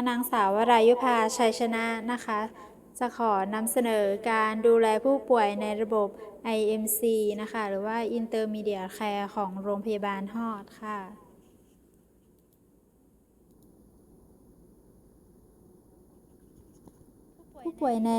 นางสาววรายุภาชัยชนะนะคะ จะขอนำเสนอการดูแลผู้ป่วยในระบบ IMC นะคะ หรือว่า Intermediate Care ของโรงพยาบาลฮอดค่ะผู้ป่วยใน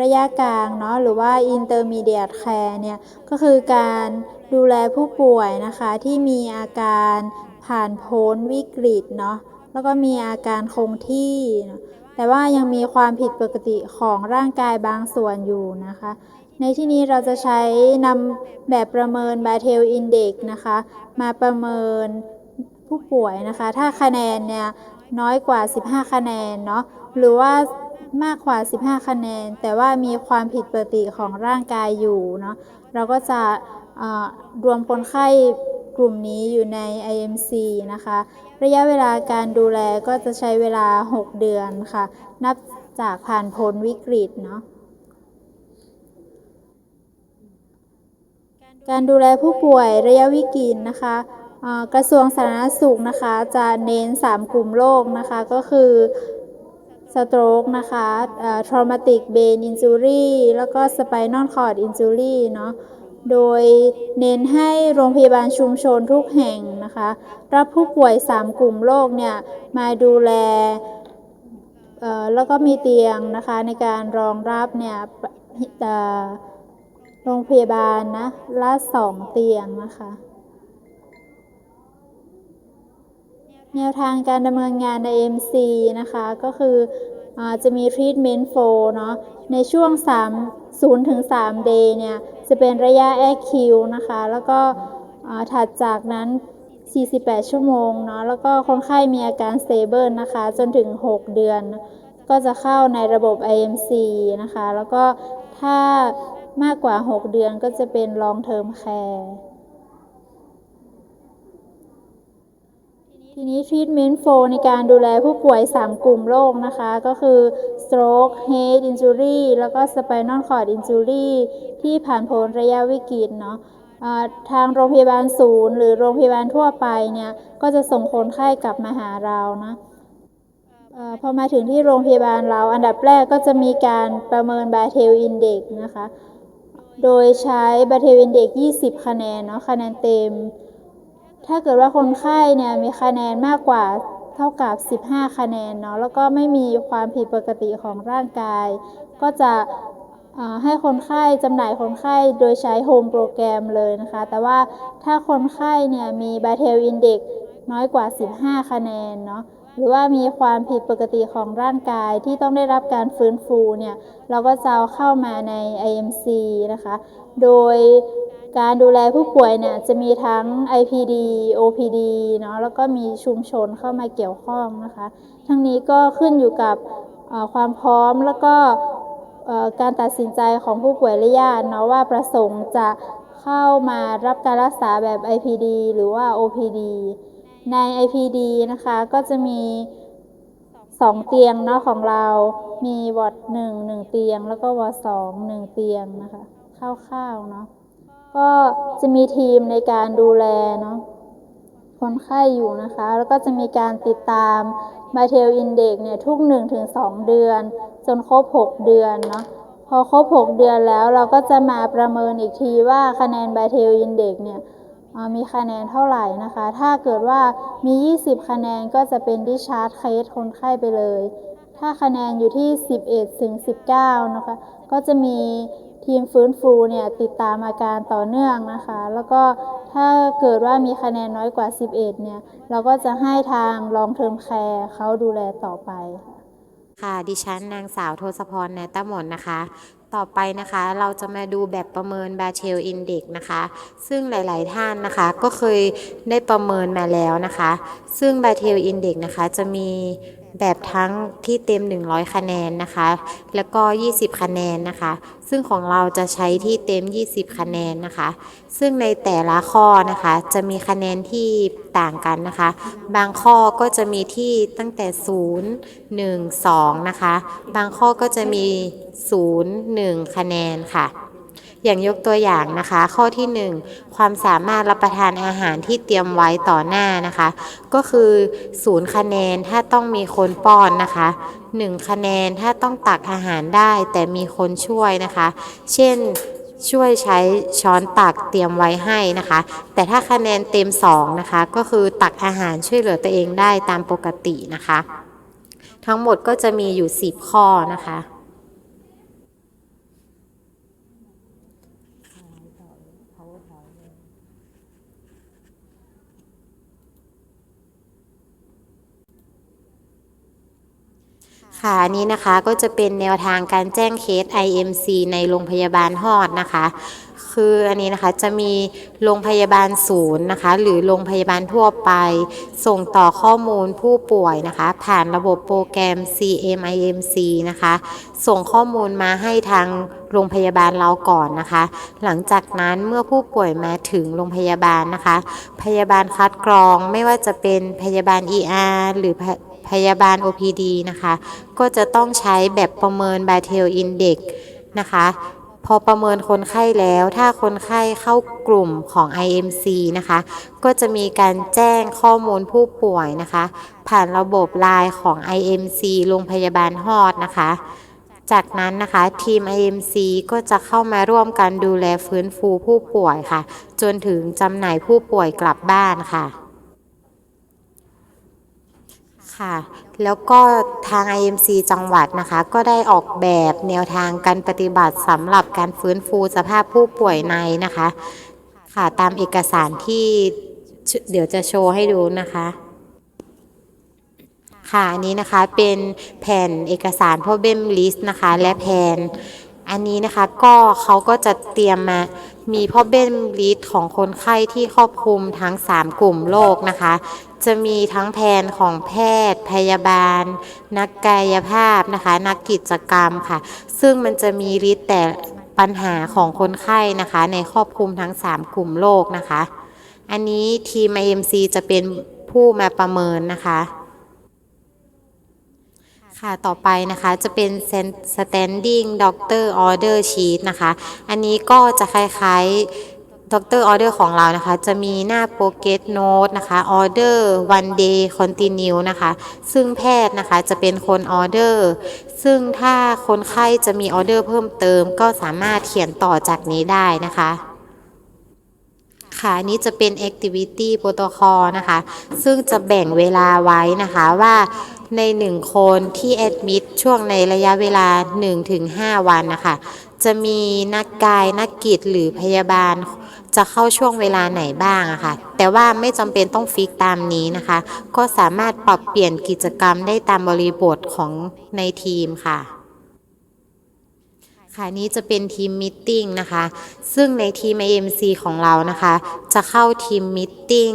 ระยะกลางเนาะหรือว่า intermediate care เนี่ย ก็คือการดูแลผู้ป่วยนะคะ ที่มีอาการผ่านพ้นวิกฤตเนาะ แล้วก็มีอาการคงที่ แต่ว่ายังมีความผิดปกติของร่างกายบางส่วนอยู่นะคะ ในที่นี้เราจะใช้นำแบบประเมิน b a t e l Index นะคะ มาประเมินผู้ป่วยนะคะ ถ้าคะแนนเนี่ยน้อยกว่า 15 คะแนนเนาะ หรือว่ามากกว่า 15 คะแนน แต่ว่ามีความผิดปกติของร่างกายอยู่เนาะ เราก็จะรวมคนไข้ กลุ่มนี้อยู่ใน IMC นะคะ ระยะเวลาการดูแลก็จะใช้เวลา 6 เดือนค่ะ นับจากผ่านพ้นวิกฤตเนาะการดูแลผู้ป่วยระยะวิกฤตนะคะกระทรวงสาธารณสุขนะคะ จะเน้น 3 กลุ่มโรคนะคะ ก็คือ stroke นะคะ traumatic brain injury แล้วก็ spinal cord injury เนาะ โดยเน้นให้โรงพยาบาลชุมชนทุกแห่งนะคะ รับผู้ป่วย 3 กลุ่มโรคเนี่ยมาดูแลแล้วก็มีเตียงนะคะในการรองรับเนี่ยโรงพยาบาลนะละสองเตียงนะคะ แนวทางการดำเนินงานใน MC นะคะ ก็คืออจะมี Treatment Flow เนาะในช่วง 3 0ถึง3 Day เนี่ย จะเป็นระยะ Acute นะคะ แล้วก็ถัดจากนั้น 48 ชั่วโมงเนาะ แล้วก็คนไข้มีอาการ Stable นะคะ จนถึง 6 เดือน ก็จะเข้าในระบบ IMC นะคะ แล้วก็ถ้ามากกว่า 6 เดือนก็จะเป็น Long Term Care ทีนี้ Treatment Flow ในการดูแลผู้ป่วย 3 กลุ่มโรคนะคะ ก็คือ Stroke Head Injury แล้วก็ Spinal Cord Injury ที่ผ่านพ้นระยะวิกฤตเนาะทางโรงพยาบาลศูนย์ หรือโรงพยาบาลทั่วไปเนี่ย ก็จะส่งคนไข้กลับมาหาเรานะออพอมาถึงที่โรงพยาบาลเราอันดับแรกก็จะมีการประเมิน b a t e l Index นะคะ โดยใช้ b a t e l Index 20 คะแนนเนาะคะแนนเต็ม ถ้าเกิดว่าคนไข้เนี่ยมีคะแนนมากกว่าเท่ากับ 15 คะแนนเนาะแล้วก็ไม่มีความผิดปกติของร่างกาย ก็จะให้คนไข้จำหน่ายคนไข้โดยใช้โฮมโปรแกรมเลยนะคะ แต่ว่าถ้าคนไข้เนี่ยมี b a t e l Index น้อยกว่า 15 คะแนนเนาะหรือว่ามีความผิดปกติของร่างกายที่ต้องได้รับการฟื้นฟูเนี่ย เราก็จะเอาเข้ามาใน IMC นะคะ โดย การดูแลผู้ป่วยเนี่ยจะมีทั้ง IPD OPD เนาะแล้วก็มีชุมชนเข้ามาเกี่ยวข้องนะคะ ทั้งนี้ก็ขึ้นอยู่กับความพร้อมแล้วก็การตัดสินใจของผู้ป่วยและญาติเนาะว่าประสงค์จะเข้ามารับการรักษาแบบ IPD หรือว่า OPD ใน IPD นะคะก็จะมี 2 เตียงเนาะของเรา มีวอร์ดหนึ่งหนึ่งเตียง แล้วก็วอร์ดสองหนึ่งเตียงนะคะคร่าวๆเนาะ ก็จะมีทีมในการดูแลเนาะคนไข้อยู่นะคะ แล้วก็จะมีการติดตาม b a t e l Index เนี่ยทุก 1-2 เดือน จนครบ 6 เดือนเนาะพอครบ 6 เดือนแล้วเราก็จะมาประเมินอีกทีว่าคะแนน b a t e l Index เนี่ยมีคะแนนเท่าไหร่นะคะ ถ้าเกิดว่ามี 20 คะแนนก็จะเป็นดิชาร์จเคสคนไข้ไปเลย ถ้าคะแนนอยู่ที่ 11ถึง19 นะคะ ก็จะมี ทีมฟื้นฟูเนี่ยติดตามอาการต่อเนื่องนะคะ แล้วก็ถ้าเกิดว่ามีคะแนนน้อยกว่า 11 เนี่ย เราก็จะให้ทาง Long Term Care เขาดูแลต่อไป ค่ะ ดิฉันนางสาวโทศพรแนตมนนะคะ ต่อไปนะคะเราจะมาดูแบบประเมิน b a t e l Index นะคะ ซึ่งหลาย ๆ ท่านนะคะก็เคยได้ประเมินมาแล้วนะคะ ซึ่ง b a t e l Index นะคะจะมี แบบทั้งที่เต็ม 100 คะแนนนะคะ แล้วก็ 20 คะแนนนะคะ ซึ่งของเราจะใช้ที่เต็ม 20 คะแนนนะคะ ซึ่งในแต่ละข้อนะคะ จะมีคะแนนที่ต่างกันนะคะ บางข้อก็จะมีที่ตั้งแต่ 0 1 2 นะคะ บางข้อก็จะมี 0 1 คะแนนค่ะ อย่างยกตัวอย่างนะคะ ข้อที่ 1 ความสามารถรับประทานอาหารที่เตรียมไว้ต่อหน้านะคะ ก็คือศูนย์คะแนนถ้าต้องมีคนป้อนนะคะ 1 คะแนนถ้าต้องตักอาหารได้แต่มีคนช่วยนะคะ เช่นช่วยใช้ช้อนตักเตรียมไว้ให้นะคะ แต่ถ้าคะแนนเต็ม 2 นะคะ ก็คือตักอาหารช่วยเหลือตัวเองได้ตามปกตินะคะ ทั้งหมดก็จะมีอยู่ 10 ข้อนะคะ ค่ะอันนี้นะคะก็จะเป็นแนวทางการแจ้งเคส IMC ในโรงพยาบาลฮอดนะคะ คืออันนี้นะคะจะมีโรงพยาบาลศูนย์นะคะ หรือโรงพยาบาลทั่วไป ส่งต่อข้อมูลผู้ป่วยนะคะ ผ่านระบบโปรแกรม CMIMC นะคะ ส่งข้อมูลมาให้ทางโรงพยาบาลเราก่อนนะคะ หลังจากนั้นเมื่อผู้ป่วยมาถึงโรงพยาบาลนะคะ พยาบาลคัดกรองไม่ว่าจะเป็นพยาบาล ER หรือ พยาบาล OPD นะคะ ก็จะต้องใช้แบบประเมิน b a t e l Index นะคะ พอประเมินคนไข้แล้ว ถ้าคนไข้เข้ากลุ่มของ IMC นะคะ ก็จะมีการแจ้งข้อมูลผู้ป่วยนะคะ ผ่านระบบไลน์ของ IMC โรงพยาบาลฮอดนะคะจากนั้นนะคะทีม IMC ก็จะเข้ามาร่วมกันดูแลฟื้นฟูผู้ป่วยค่ะ จนถึงจำหน่ายผู้ป่วยกลับบ้านค่ะ ค่ะ แล้วก็ทาง IMC จังหวัดนะคะ ก็ได้ออกแบบแนวทางการปฏิบัติสำหรับการฟื้นฟูสภาพผู้ป่วยในนะคะ ค่ะตามเอกสารที่เดี๋ยวจะโชว์ให้ดูนะคะค่ะอันนี้นะคะเป็นแผ่นเอกสาร problem list นะคะ และแผ่น อันนี้นะคะก็เขาก็จะเตรียมมามี problem list ของคนไข้ที่ครอบคลุมทั้ง 3 กลุ่มโรคนะคะ จะมีทั้งแผนของแพทย์ พยาบาล นักกายภาพนะคะ นักกิจกรรมค่ะ ซึ่งมันจะมีลิสแต่ปัญหาของคนไข้นะคะ ในครอบคลุมทั้ง 3 กลุ่มโรคนะคะ อันนี้ทีม IMC จะเป็นผู้มาประเมินนะคะ ค่ะต่อไปนะคะจะเป็น standing doctor order sheet นะคะ อันนี้ก็จะคล้ายๆ doctor order ของเรานะคะ จะมีหน้า pocket note นะคะ order one day continue นะคะ ซึ่งแพทย์นะคะจะเป็นคน order ซึ่งถ้าคนไข้จะมี order เพิ่มเติมก็สามารถเขียนต่อจากนี้ได้นะคะ ค่ะนี้จะเป็น activity protocol นะคะ ซึ่งจะแบ่งเวลาไว้นะคะว่าใน 1 คนที่ admit ช่วงในระยะเวลา 1-5 วันนะคะ จะมีนักกายนักกิจหรือพยาบาลจะเข้าช่วงเวลาไหนบ้างอะค่ะ แต่ว่าไม่จำเป็นต้องฟิกตามนี้นะคะ ก็สามารถปรับเปลี่ยนกิจกรรมได้ตามบริบทของในทีมค่ะ ค่ะนี้จะเป็นทีมมิทติ้งนะคะ ซึ่งในทีม AMC ของเรานะคะ จะเข้าทีมมิทติ้ง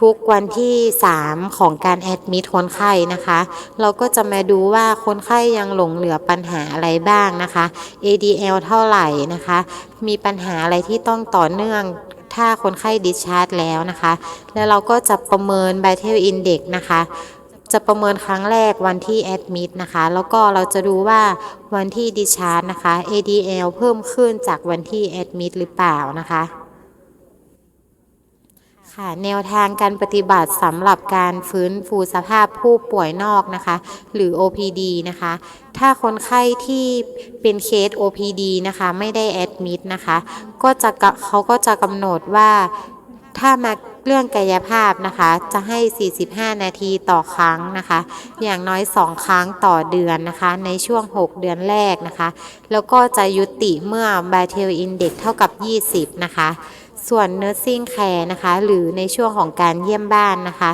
ทุกวันที่ 3 ของการแอดมิดคนไข้นะคะ เราก็จะมาดูว่าคนไข้ยังหลงเหลือปัญหาอะไรบ้างนะคะ ADL เท่าไหร่นะคะ มีปัญหาอะไรที่ต้องต่อเนื่องถ้าคนไข้ดิชาร์จแล้วนะคะ แล้วเราก็จะประเมิน Vital Index นะคะ จะประเมินครั้งแรกวันที่แอดมิดนะคะ แล้วก็เราจะดูว่าวันที่ดิชาร์จนะคะ ADL เพิ่มขึ้นจากวันที่แอดมิดหรือเปล่านะคะค่ะแนวทางการปฏิบัติสำหรับการฟื้นฟูสภาพผู้ป่วยนอกนะคะ หรือ OPD นะคะ ถ้าคนไข้ที่เป็นเคส OPD นะคะ ไม่ได้แอดมิดนะคะ ก็จะกะเขาก็จะกำหนดว่า ถ้ามาเรื่องกายภาพนะคะ จะให้ 45 นาทีต่อครั้งนะคะ อย่างน้อย 2 ครั้งต่อเดือนนะคะ ในช่วง 6 เดือนแรกนะคะ แล้วก็จะยุติเมื่อ b a t e l Index เท่ากับ 20 นะคะ ส่วน Nursing Care นะคะ หรือในช่วงของการเยี่ยมบ้านนะคะ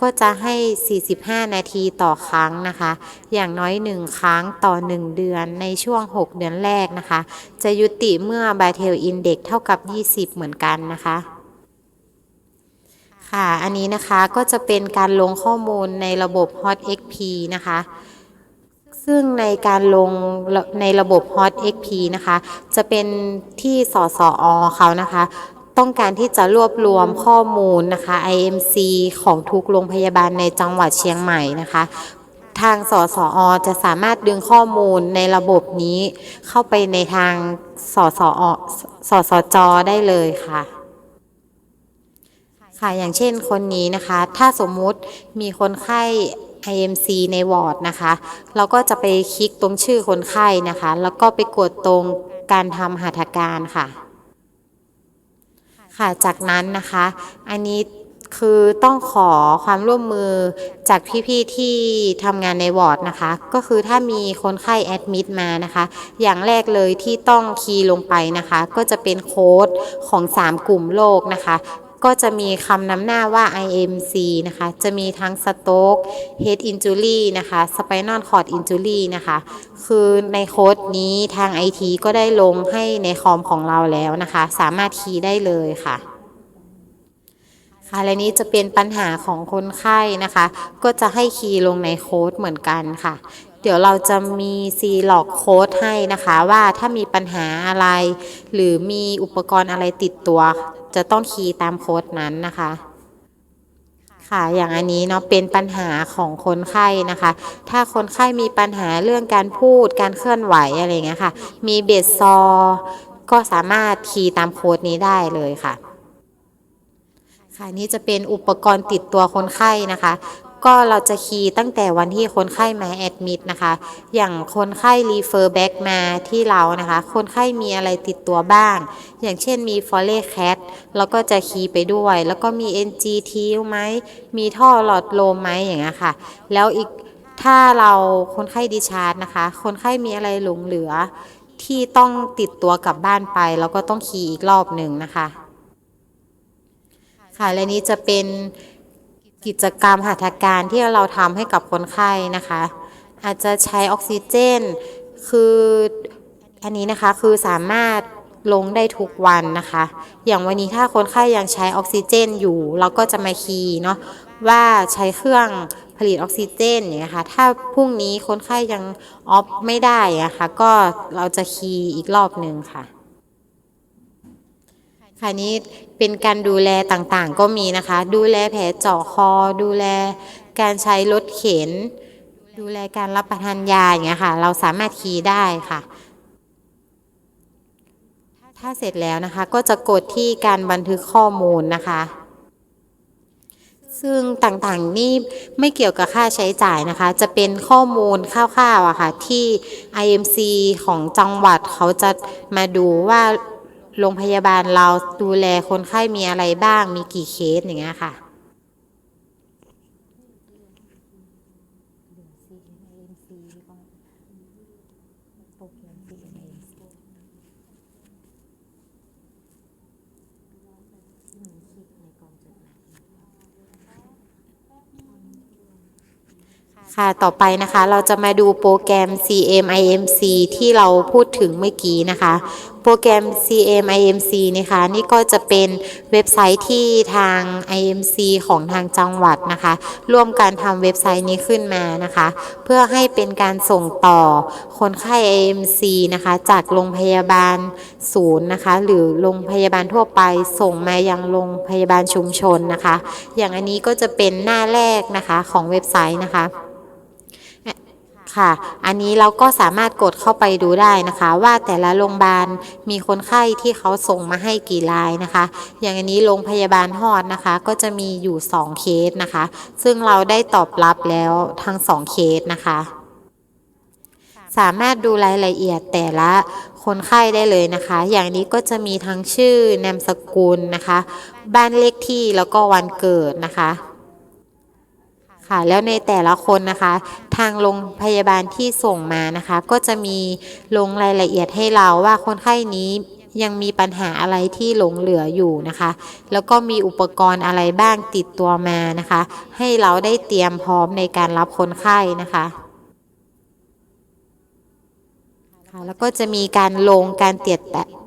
ก็จะให้ 45 นาทีต่อครั้งนะคะ อย่างน้อย 1 ครั้งต่อ 1 เดือนในช่วง 6 เดือนแรกนะคะ จะยุติเมื่อ b a t e l Index เท่ากับ 20 เหมือนกันนะคะ ค่ะ อันนี้นะคะก็จะเป็นการลงข้อมูลในระบบ Hot XP นะคะ ซึ่งในการลงในระบบ Hot XP นะคะ จะเป็นที่สสอเขานะคะ ต้องการที่จะรวบรวมข้อมูลนะคะ IMC ของทุกโรงพยาบาลในจังหวัดเชียงใหม่นะคะ ทางสสอจะสามารถดึงข้อมูลในระบบนี้เข้าไปในทางสสอสสจได้เลยค่ะ ค่ะอย่างเช่นคนนี้นะคะ ถ้าสมมุติมีคนไข้ IMC ในวอร์ดนะคะ เราก็จะไปคลิกตรงชื่อคนไข้นะคะ แล้วก็ไปกดตรงการทำหัตถการค่ะ ค่ะจากนั้นนะคะ อันนี้คือต้องขอความร่วมมือจากพี่ๆที่ทำงานในวอร์ดนะคะ ก็คือถ้ามีคนไข้แอดมิดมานะคะ อย่างแรกเลยที่ต้องคีย์ลงไปนะคะ ก็จะเป็นโค้ดของ 3 กลุ่มโรคนะคะ ก็จะมีคำนำหน้าว่า IMC นะคะ จะมีทั้ง stroke head injury นะคะ spinal cord injury นะคะ คือในโค้ดนี้ทาง IT ก็ได้ลงให้ในคอมของเราแล้วนะคะ สามารถคีย์ได้เลยค่ะค่ะและนี้จะเป็นปัญหาของคนไข้นะคะ ก็จะให้คีย์ลงในโค้ดเหมือนกันค่ะ เดี๋ยวเราจะมีซีล็อกโค้ดให้นะคะว่าถ้ามีปัญหาอะไร หรือมีอุปกรณ์อะไรติดตัว จะต้องคีย์ตามโค้ดนั้นนะคะค่ะอย่างอันนี้เนาะเป็นปัญหาของคนไข้นะคะ ถ้าคนไข้มีปัญหาเรื่องการพูดการเคลื่อนไหวอะไรเงี้ยค่ะ มีเบสซอร์ก็สามารถคีย์ตามโค้ดนี้ได้เลยค่ะ ค่ะนี่จะเป็นอุปกรณ์ติดตัวคนไข้นะคะ ก็เราจะคีย์ตั้งแต่วันที่คนไข้มาแอดมิดนะคะ อย่างคนไข้รีเฟอร์แบ็กมาที่เรานะคะ คนไข้มีอะไรติดตัวบ้าง อย่างเช่นมีฟอเล่แคทเราก็จะคีย์ไปด้วย แล้วก็มี NG ทิวไหม มีท่อหลอดลมไหมอย่างเงี้ยค่ะ แล้วอีกถ้าเราคนไข้ดิชาร์จนะคะ คนไข้มีอะไรหลงเหลือ ที่ต้องติดตัวกลับบ้านไป แล้วก็ต้องคีย์อีกรอบหนึ่งนะคะ ค่ะและนี้จะเป็น กิจกรรมหัตถการที่เราทำให้กับคนไข้นะคะ อาจจะใช้ออกซิเจน คืออันนี้นะคะคือสามารถลงได้ทุกวันนะคะ อย่างวันนี้ถ้าคนไข้ยังใช้ออกซิเจนอยู่ เราก็จะมาคีย์เนาะว่าใช้เครื่องผลิตออกซิเจนเงี้ยค่ะ ถ้าพรุ่งนี้คนไข้ยังออฟไม่ได้อะค่ะก็เราจะคีย์อีกรอบหนึ่งค่ะ ค่ะนี้เป็นการดูแลต่างๆ ก็มีนะคะ ดูแลแผลเจาะคอ ดูแลการใช้รถเข็น ดูแลการรับประทานยาอย่างเงี้ยค่ะ เราสามารถคีย์ได้ค่ะ ถ้าเสร็จแล้วนะคะก็จะกดที่การบันทึกข้อมูลนะคะซึ่งต่างๆนี่ไม่เกี่ยวกับค่าใช้จ่ายนะคะ จะเป็นข้อมูลคร่าวๆอะค่ะที่ IMC ของจังหวัดเขาจะมาดูว่า โรงพยาบาลเราดูแลคนไข้มีอะไรบ้าง มีกี่เคสอย่างเงี้ยค่ะ ค่ะ ต่อไปนะคะเราจะมาดูโปรแกรม CMIMC ที่เราพูดถึงเมื่อกี้นะคะ โปรแกรม CMIMC นะคะนี่ก็จะเป็นเว็บไซต์ที่ทาง IMC ของทางจังหวัดนะคะ ร่วมกันทำเว็บไซต์นี้ขึ้นมานะคะ เพื่อให้เป็นการส่งต่อคนไข้ IMC นะคะจากโรงพยาบาลศูนย์นะคะ หรือโรงพยาบาลทั่วไปส่งมายังโรงพยาบาลชุมชนนะคะ อย่างอันนี้ก็จะเป็นหน้าแรกนะคะของเว็บไซต์นะคะ ค่ะ อันนี้เราก็สามารถกดเข้าไปดูได้นะคะ ว่าแต่ละโรงพยาบาลมีคนไข้ที่เขาส่งมาให้กี่รายนะคะ อย่างอันนี้โรงพยาบาลฮอดนะคะ ก็จะมีอยู่ 2 เคสนะคะ ซึ่งเราได้ตอบรับแล้วทั้ง 2 เคสนะคะ สามารถดูรายละเอียดแต่ละคนไข้ได้เลยนะคะ อย่างนี้ก็จะมีทั้งชื่อนามสกุลนะคะ บ้านเลขที่แล้วก็วันเกิดนะคะ ค่ะ แล้วในแต่ละคนนะคะ ทางโรงพยาบาลที่ส่งมานะคะ ก็จะมีลงรายละเอียดให้เราว่าคนไข้นี้ยังมีปัญหาอะไรที่หลงเหลืออยู่นะคะ แล้วก็มีอุปกรณ์อะไรบ้างติดตัวมานะคะ ให้เราได้เตรียมพร้อมในการรับคนไข้นะคะ ค่ะแล้วก็จะมีการลงการติด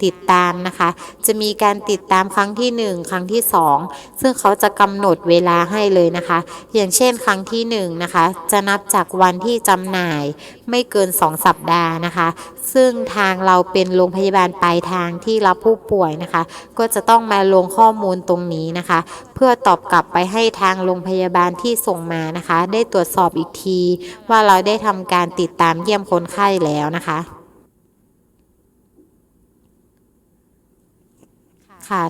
ติดตามนะคะ จะมีการติดตามครั้งที่ 1 ครั้งที่ 2 ซึ่งเขาจะกำหนดเวลาให้เลยนะคะ อย่างเช่นครั้งที่1นะคะจะนับจากวันที่จำหน่ายไม่เกิน 2 สัปดาห์นะคะ ซึ่งทางเราเป็นโรงพยาบาลปลายทางที่รับผู้ป่วยนะคะ ก็จะต้องมาลงข้อมูลตรงนี้นะคะ เพื่อตอบกลับไปให้ทางโรงพยาบาลที่ส่งมานะคะ ได้ตรวจสอบอีกที ว่าเราได้ทำการติดตามเยี่ยมคนไข้แล้วนะคะ ค่ะ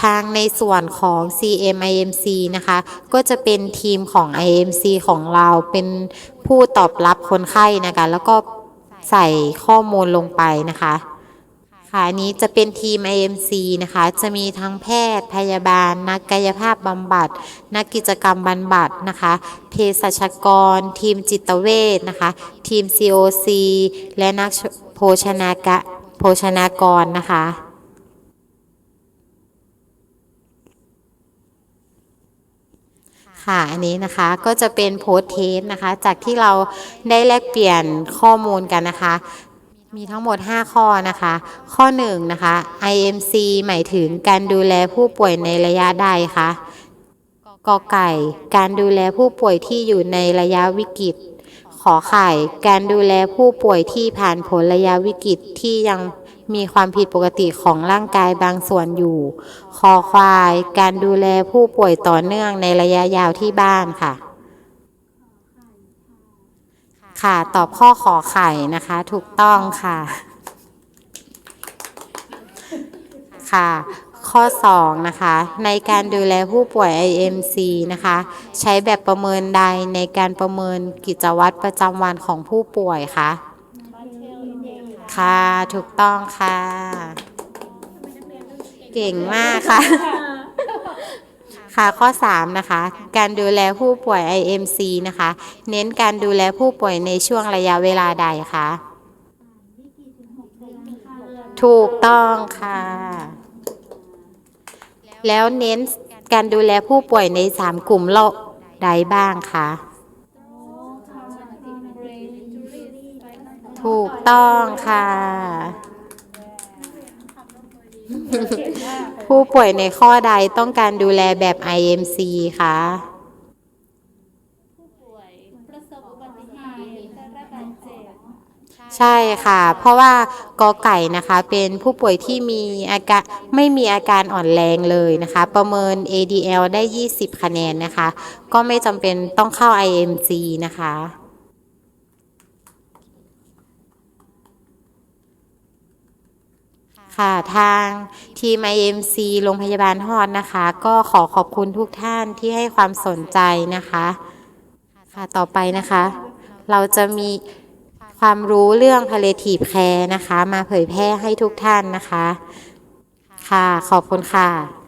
ทางในส่วนของ CMIMC นะคะ ก็จะเป็นทีมของ IMC ของเราเป็นผู้ตอบรับคนไข้นะคะ แล้วก็ใส่ข้อมูลลงไปนะคะค่ะอันนี้จะเป็นทีม IMC นะคะ จะมีทั้งแพทย์ พยาบาล นักกายภาพบำบัด นักกิจกรรมบำบัดนะคะ เภสัชกร ทีมจิตเวชนะคะ ทีม COC และนักโภชนากะโภชนากรนะคะ ค่ะ อันนี้นะคะก็จะเป็นโพสเทสนะคะ จากที่เราได้แลกเปลี่ยนข้อมูลกันนะคะ มีทั้งหมด 5 ข้อนะคะ ข้อ1นะคะ IMC หมายถึงการดูแลผู้ป่วยในระยะใดคะกอไก่ การดูแลผู้ป่วยที่อยู่ในระยะวิกฤต ขอไข่ การดูแลผู้ป่วยที่ผ่านผลระยะวิกฤตที่ยัง มีความผิดปกติของร่างกายบางส่วนอยู่ คอควาย การดูแลผู้ป่วยต่อเนื่องในระยะยาวที่บ้านค่ะ ค่ะ ตอบข้อขอไข่นะคะ ถูกต้องค่ะ ค่ะ ข้อ 2 นะคะ ในการดูแลผู้ป่วย IMC นะคะ ใช้แบบประเมินใดในการประเมินกิจวัตรประจำวันของผู้ป่วยคะ ค่ะ ถูกต้องค่ะ เก่งมากค่ะ ค่ะข้อ 3 นะคะ การดูแลผู้ป่วย IMC นะคะ เน้นการดูแลผู้ป่วยในช่วงระยะเวลาใดคะถูกต้องค่ะ แล้วเน้นการดูแลผู้ป่วยใน 3 กลุ่มโรคใดบ้างคะ ถูกต้องค่ะ ผู้ป่วยในข้อใดต้องการดูแลแบบ IMC คะป่วยประสบอุบัติเหตุได้รับบาดเจ็บใช่ค่ะ เพราะว่ากอไก่นะคะเป็นผู้ป่วยที่มีอาการไม่มีอาการอ่อนแรงเลยนะคะ ประเมิน ADL ได้ 20 คะแนนนะคะ ก็ไม่จำเป็นต้องเข้า IMC นะคะ ค่ะทางทีม IMC โรงพยาบาลฮอดนะคะ ก็ขอขอบคุณทุกท่านที่ให้ความสนใจนะคะค่ะต่อไปนะคะ เราจะมีความรู้เรื่อง palliative care นะคะ มาเผยแพร่ให้ทุกท่านนะคะ ค่ะขอบคุณค่ะ